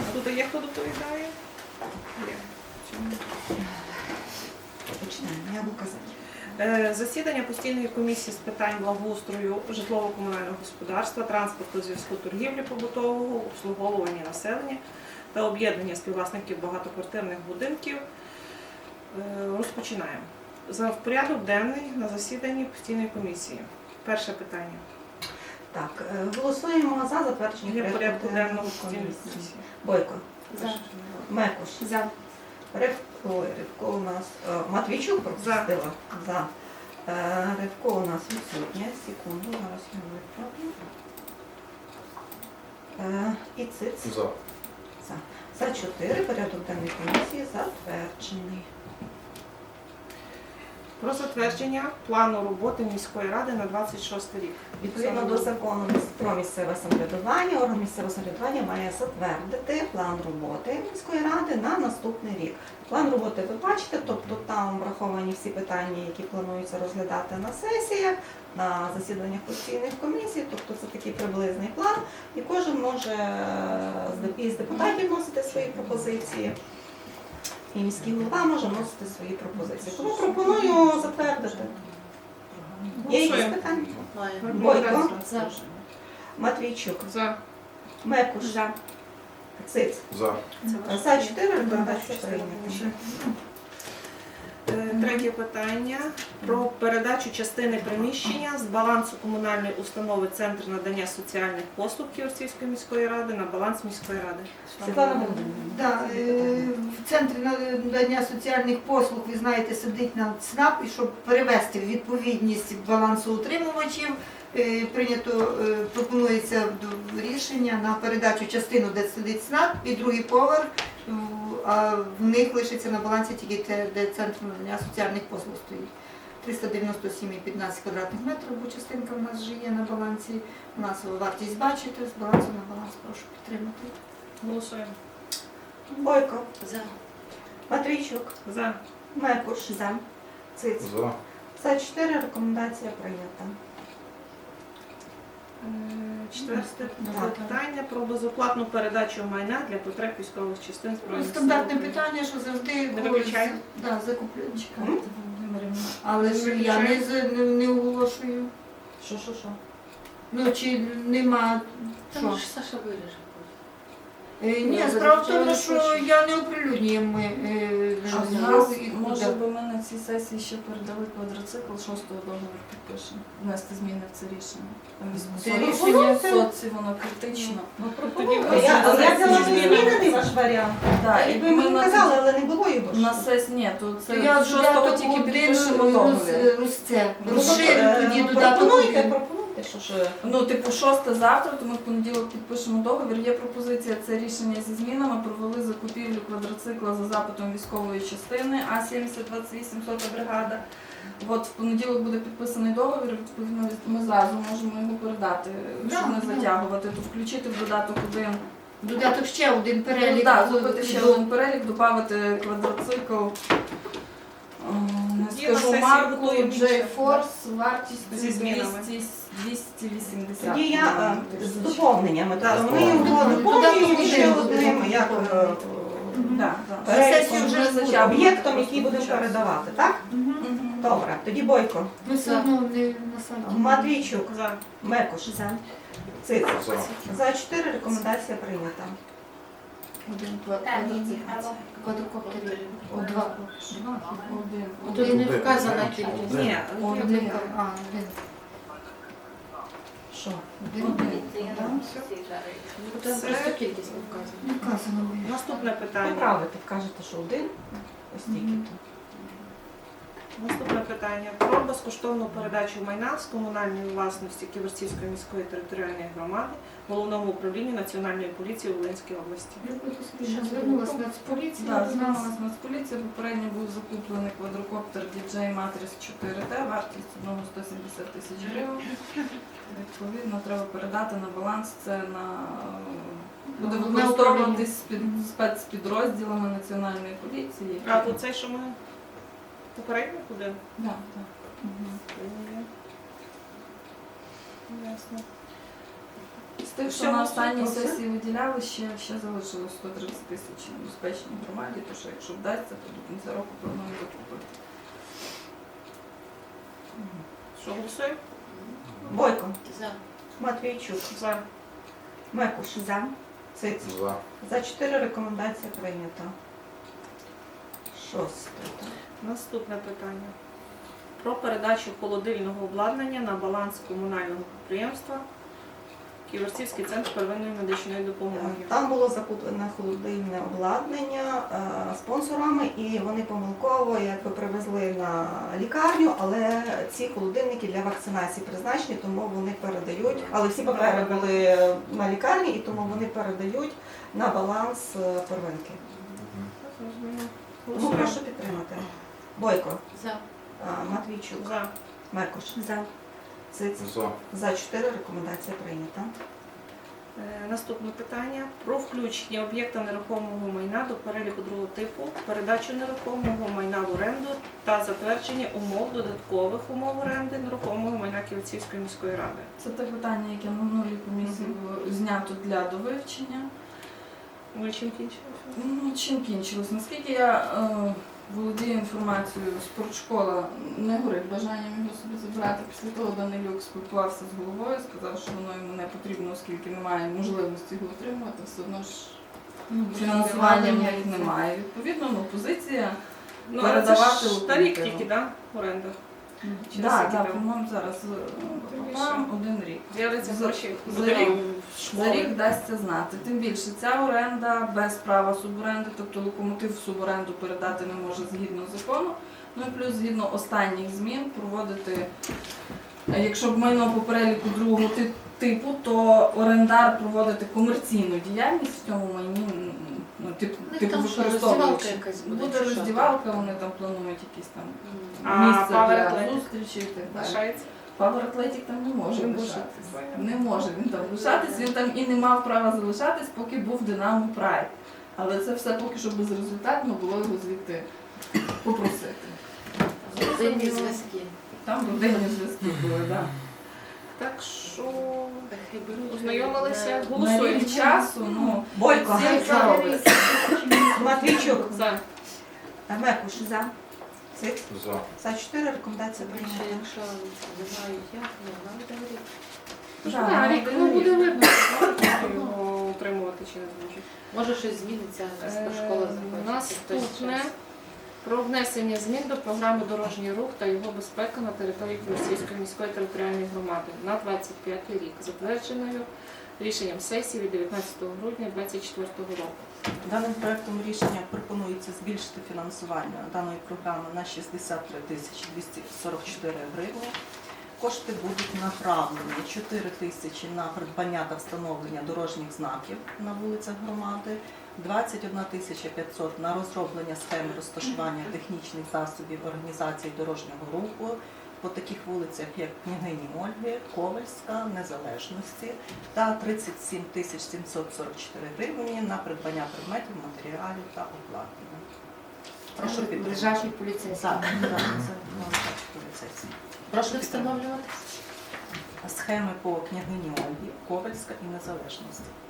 А тут є хто доповідає? Є. Починаємо, я буду казати. Е, Засідання постійної комісії з питань благоустрою, житлово-комунального господарства, транспорту, зв'язку, торгівлі побутового, обслуговування населення та об'єднання співвласників багатоквартирних будинків. Е, Розпочинаємо. За в порядок денний на засіданні постійної комісії. Перше питання. Так, е, голосуємо за затвердження порядку денного комісії. Бойко, За. Мекуш, За. Рев... Ой, Ревко у нас е, Матвійчук пропустила. За. Е, Ревко у нас відсутня. Секунду, зараз я виправлю. Е, І циц. За. За. За чотири порядок денної комісії затверджений. Про затвердження плану роботи міської ради на 26 рік. Відповідно до закону про місцеве самоврядування, орган місцевого самоврядування має затвердити план роботи міської ради на наступний рік. План роботи ви бачите, тобто там враховані всі питання, які плануються розглядати на сесіях, на засіданнях постійних комісій, тобто це такий приблизний план, і кожен може із депутатів вносити свої пропозиції. І міський голова може вносити свої пропозиції. Тому пропоную затвердити. Є якісь питання? Бойко. За. Матвійчук, За. Мекуш, За. Циц. За. За 4 рекомендації прийняті. Третє питання про передачу частини приміщення з балансу комунальної установи Центр надання соціальних послуг Ківерцівської міської ради на баланс міської ради. Світлана Да, е, в центрі надання соціальних послуг, ви знаєте, сидить на ЦНАП, і щоб перевести в відповідність балансоутримувачів, е, прийнято, е, пропонується до- рішення на передачу частину, де сидить ЦНАП, і другий поверх, а в них лишиться на балансі тільки те, де центр надання соціальних послуг стоїть. 397,15 квадратних метрів, бо частинка в нас вже є на балансі. У нас вартість бачите, з балансу на баланс прошу підтримати. Голосуємо. Бойко, За. Матвійчук, За. Мекуш, За. Циц. За. За 4 рекомендація прийнята. Е, Четверте питання про безоплатну передачу майна для потреб військових частин Ну, збройних Сил Стандартне питання, що завжди Не говорять, да, закуплю. Чекайте, Володимирівна. Але ж я не, з- не, не оголошую. Що, що, що? Ну чи нема Там що? ж Саша виріже. Е, Ні, Ну, справа в тому, що я не оприлюднюємо ми, е, А в з нас, і може куди. би ми на цій сесії ще передали квадроцикл, шостого договору підпишемо, внести зміни в це рішення. Там Це військово- рішення- соці, воно критично. Ну, Я, але я взяла змінений ваш варіант. Так, і Якби ми мені на, казали, але не було його. на сесії, ні, то це Я шостого додаток тільки підпишемо роз- договір. розце. Ну, Розширю е, тоді ну, додаток Пропонуйте, один. пропонуйте, що ж. Ну, типу, шосте завтра, то ми в понеділок підпишемо договір. Є пропозиція це рішення зі змінами. Провели закупівлю квадроцикла за запитом військової частини А 7028 сота бригада. От в понеділок буде підписаний договір. Відповідно, ми зразу можемо його передати, Да, щоб не затягувати. То включити в додаток один. Додаток ще один Ну, перелік. так, зробити ще один перелік, додати квадроцикл. Скажу марку. J-Force вартістю Зі змінами. 280. Тоді я е, з доповненнями. Так, ми його доповнюємо ще одним, як е. Сесію вже буде. об'єктом, який будемо передавати, так? Добре, тоді Бойко, Ми все одно не на сайті. Матвійчук, За. Мекуш, За. 4 рекомендація прийнята. Один два, Квадрокоптер. О, два. Один. Тут не вказана кількість. Ні, Один. А, один. Що? Один. Тут просто кількість не вказана. Наступне питання. Поправити, вкажете, що один, ось тільки Мгм. Наступне питання про безкоштовну передачу майна з комунальної власності Ківерцівської міської територіальної громади головному управлінню Національної поліції у Волинській області. Звернулася Нацполіція. Звернулася Нацполіція. Попередньо був закуплений квадрокоптер DJI Matrix 4T, вартість одного 170 тисяч гривень. Відповідно, треба передати на баланс. Це на буде використовуватись під спецпідрозділами Національної поліції. А то це, що ми попередньо куди? Да, так. Мгм. Ясно. тих, що на останній сесії виділяли, ще, ще залишилось 130 тисяч на безпечній громаді, то що якщо вдасться, то до кінця року плануємо закупити. Що голосуємо? Бойко, За. Матвійчук, За. Мекуш, За. Циц. За. За чотири рекомендація прийнята. Шосте. Наступне питання. Про передачу холодильного обладнання на баланс комунального підприємства Ківерцівський центр первинної медичної допомоги. Там було закуплене холодильне обладнання е, спонсорами, і вони помилково якби привезли на лікарню, але ці холодильники для вакцинації призначені, тому вони передають. Але всі папери були на лікарні, і тому вони передають на баланс е, первинки. Тому Голосуємо. прошу підтримати. Бойко, За. е, Матвійчук, За. Меркуш, За. Циц. За. За чотири рекомендація прийнята. Е, Наступне питання про включення об'єкта нерухомого майна до переліку другого типу, передачу нерухомого майна в оренду та затвердження умов додаткових умов оренди нерухомого майна Ківерцівської міської ради. Це те питання, яке на минулій комісії було знято для довивчення. Ви чим кінчилося? Ну, чим кінчилось? Наскільки я е, володію інформацією, спортшкола не горить бажанням його собі забрати. Після того Данилюк спілкувався з головою, сказав, що воно йому не потрібно, оскільки немає можливості його отримувати, все одно ж фінансування в них немає. Відповідно, ну, позиція Ну, Передавати але це ж у на рік культуру. тільки, так? Оренда. Да, да, по-моєму, зараз е, там один рік. За- гроші за за рік. За рік дасться знати. Тим більше ця оренда без права суборенди, тобто локомотив в суборенду передати не може згідно закону. Ну і плюс згідно останніх змін проводити, якщо б майно по переліку другого ти- типу, то орендар проводити комерційну діяльність в цьому майні, ну, тип, Ну, типу використовуючи. буде, роздівалка, вони там планують якісь там місце для зустрічі і так далі. Павер Атлетік там не може Не лишатись. Не може він там лишатись, він там і не мав права залишатись, поки був Динамо Прайд. Але це все поки що безрезультатно було його звідти попросити. Родинні зв'язки. Там родинні зв'язки були, так. Так що ознайомилися, голосуємо. часу, ну, Бойко. Матвійчук, За. Мекуш, За. Циц. За. За чотири рекомендація Більше, прийнята. якщо не знаю як, ну, нам говорити. Ну, буде видно. Його утримувати чи не зможуть. Може щось зміниться, Е, школа захоче. Наступне. Про внесення змін до програми Дорожній рух та його безпека на території Російської міської територіальної громади на 25 рік, затвердженою рішенням сесії від 19 грудня 2024 року. Даним проектом рішення пропонується збільшити фінансування даної програми на 63 тисячі 244 гривні. Кошти будуть направлені 4 тисячі на придбання та встановлення дорожніх знаків на вулицях громади, 21 тисяча 500 на розроблення схеми розташування технічних засобів організації дорожнього руху по таких вулицях, як Княгині Ольги, Ковальська, Незалежності та 37 тисяч 744 гривні на придбання предметів, матеріалів та обладнання. Прошу підтримати. Ближайший поліцейський. Так, так, це на. Прошу встановлювати? Схеми по княгині Ольгі, Ковальська і Незалежності.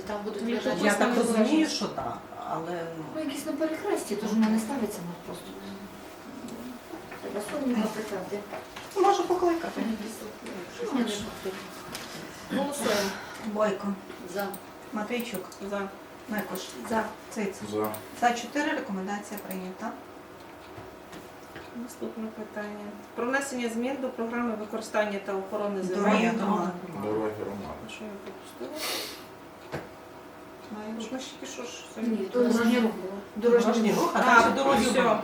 Це там будуть лежати. Я так розумію, що так, але ну, Ну, якісь на перехресті, тож вона не ставиться ну, просто. Треба сумнівно питати. Можу покликати. Щось не. Голосуємо. Бойко, За. Матвійчук, За. Мекуш, За. Циц. За. За чотири рекомендація прийнята. Наступне питання. Про внесення змін до програми використання та охорони Дороги земель. громади. Дороги Романа. Що я пропустила? Має Ж ж тільки що ж Ні, самі- дорожній рух було. Дорожній рух, а А, далі дороги все.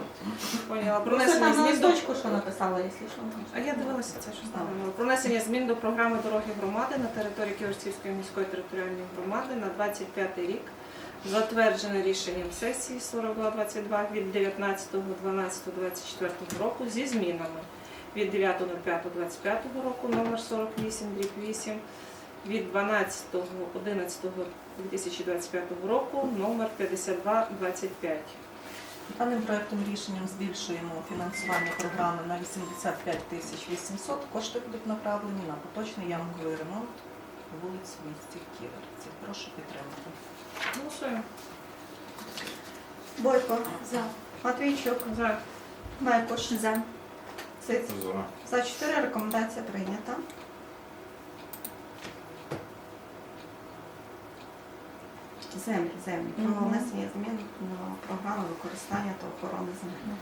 Поняла. Про Просто внесення там на змін до листочку, що написала, якщо що. А я дивилася це, що там. Про внесення змін до програми дороги громади на території Ківерцівської міської територіальної громади на 25 рік, затверджене рішенням сесії 4222 від 19.12.24 року зі змінами від 9.05.25 року номер 48 дріб 8, від 12.11.2025 року номер 5225. даним проектом рішенням збільшуємо фінансування програми на 85 тисяч 800. Кошти будуть направлені на поточний ямковий ремонт вулиць в місті Ківерці. Прошу підтримати. Голосуємо. Бойко, За. Матвійчук, За. Мекош, За. Сиць. За. За 4 рекомендація прийнята. Землі, землі. Про Мгм. внесення змін до програми використання та охорони земель.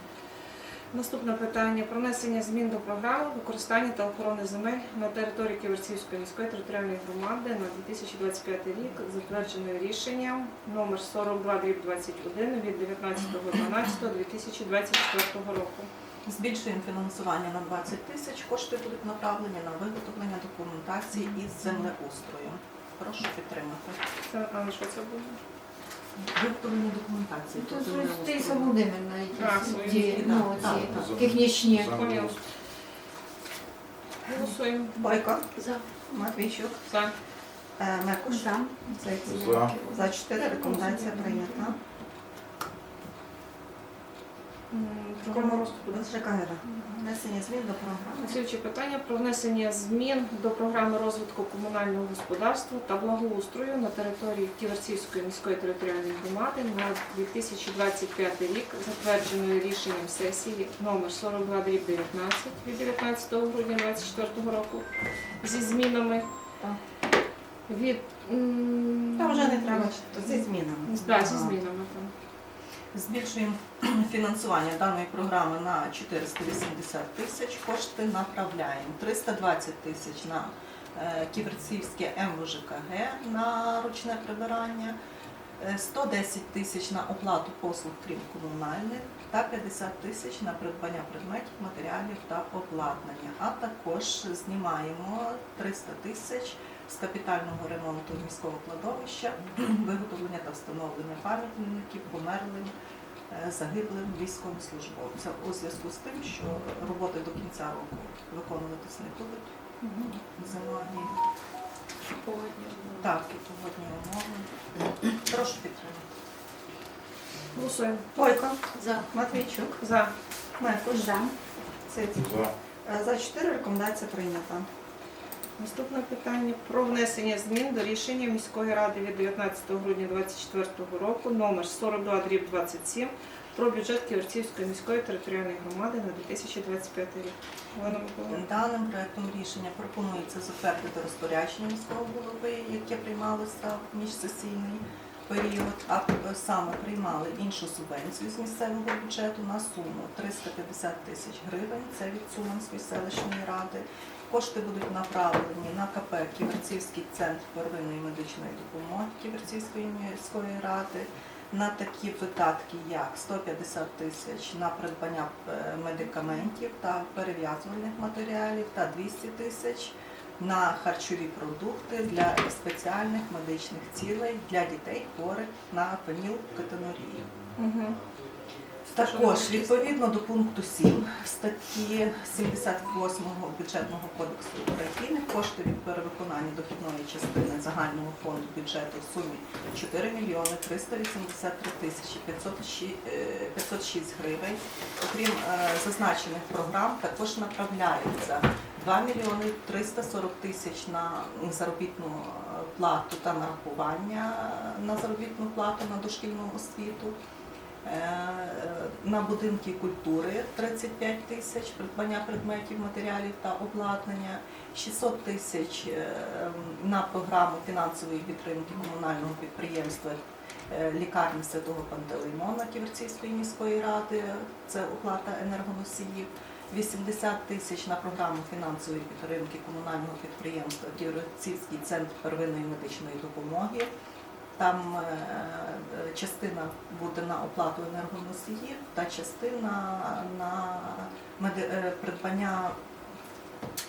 Наступне питання про внесення змін до програми використання та охорони земель на території Ківерцівської міської територіальної громади на 2025 рік, затверджене рішенням номер 42 21 від 19.12.2024 року. Збільшуємо фінансування на 20 тисяч. Кошти будуть направлені на виготовлення документації із землеустрою. Прошу підтримати. Це, а що це буде? Виготовлення документації. Ж ти. Володимирна, А, свої. ті, ну, Так, ці так. технічні. Поняла. Голосуємо. Бойко, За. Матвійчук, За. е, Мекош, За. За. За чотири рекомендація прийнята. Програма розвитку. да? ЖКГ. Внесення змін до програми. Слідче питання про внесення змін до програми розвитку комунального господарства та благоустрою на території Ківерцівської міської територіальної громади на 2025 рік, затвердженою рішенням сесії номер 42 19 від 19 грудня 2024 року зі змінами від Та вже не треба зі змінами. Да, зі змінами. Збільшуємо фінансування даної програми на 480 тисяч. Кошти направляємо 320 тисяч на е, Ківерцівське МВЖКГ на ручне прибирання, е, 110 тисяч на оплату послуг крім комунальних та 50 тисяч на придбання предметів, матеріалів та обладнання. А також знімаємо 300 тисяч з капітального ремонту міського кладовища, виготовлення та встановлення пам'ятників померлим, е, загиблим військовослужбовцям у зв'язку з тим, що роботи до кінця року виконуватись не будуть. Зима і так, і погодні умови. Прошу підтримати. Голосуємо. Бойко, За. Матвійчук, За. Мекош, За. Сиць. За. Е, За 4 рекомендація прийнята. Наступне питання про внесення змін до рішення міської ради від 19 грудня 2024 року номер 42 27 про бюджет Ківерцівської міської територіальної громади на 2025 рік. Даним проектом рішення пропонується затвердити розпорядження міського голови, яке приймалося в міжсесійний період, а саме приймали іншу субвенцію з місцевого бюджету на суму 350 тисяч гривень. Це від Суманської селищної ради. Кошти будуть направлені на КП Ківерцівський центр первинної медичної допомоги Ківерцівської міської ради на такі видатки, як 150 тисяч на придбання е, медикаментів та перев'язувальних матеріалів та 200 тисяч на харчові продукти для спеціальних медичних цілей для дітей хворих на фенілкетонурію. Також відповідно до пункту 7 статті 78 бюджетного кодексу України кошти від перевиконання дохідної частини загального фонду бюджету в сумі 4 мільйони 383 тисячі 506 е, 506 гривень. Окрім е, зазначених програм, також направляється 2 мільйони 340 тисяч на заробітну е, плату та нарахування на заробітну плату на дошкільну освіту. Е, На будинки культури 35 тисяч, придбання предметів, матеріалів та обладнання, 600 тисяч е, на програму фінансової підтримки комунального підприємства е, лікарні Святого Пантелеймона Ківерцівської міської ради, це оплата енергоносіїв, 80 тисяч на програму фінансової підтримки комунального підприємства Ківерцівський центр первинної медичної допомоги. Там е, частина буде на оплату енергоносіїв та частина на е, придбання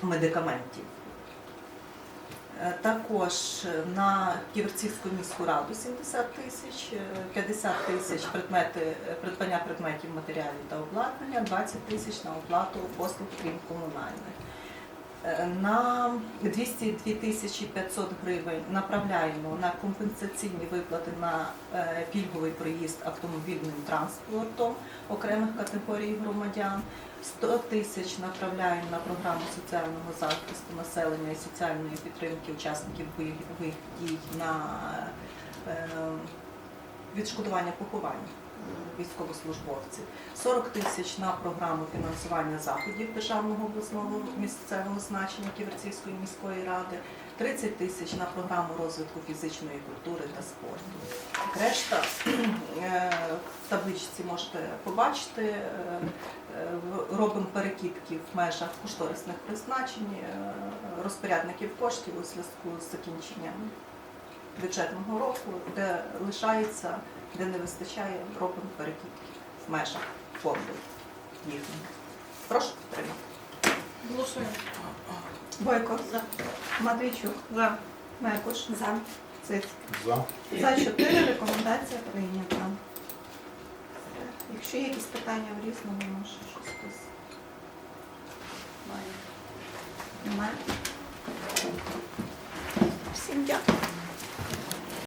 медикаментів. Е, Також на Ківерцівську міську раду 70 тисяч, е, 50 тисяч предмети, придбання предметів, матеріалів та обладнання, 20 тисяч на оплату послуг крім комунальних. Е, На 202 тисячі 500 гривень направляємо на компенсаційні виплати на е, пільговий проїзд автомобільним транспортом окремих категорій громадян. 100 тисяч направляємо на програму соціального захисту населення і соціальної підтримки учасників бойових дій на е, відшкодування поховань військовослужбовців. 40 тисяч на програму фінансування заходів державного обласного місцевого значення Ківерцівської міської ради, 30 тисяч на програму розвитку фізичної культури та спорту. Решта е, в табличці можете побачити. е, Робимо перекидки в межах кошторисних призначень е, розпорядників коштів у зв'язку з закінченням бюджетного року, де лишається, де не вистачає, робимо перекидки в межах фонду їхнього. Прошу підтримати. Голосуємо. Бойко. За. Матвійчук. За. Мекуш. За. Циц. За. За чотири рекомендація прийнята. Якщо є якісь питання в різному, може щось хтось Має. немає. Всім дякую.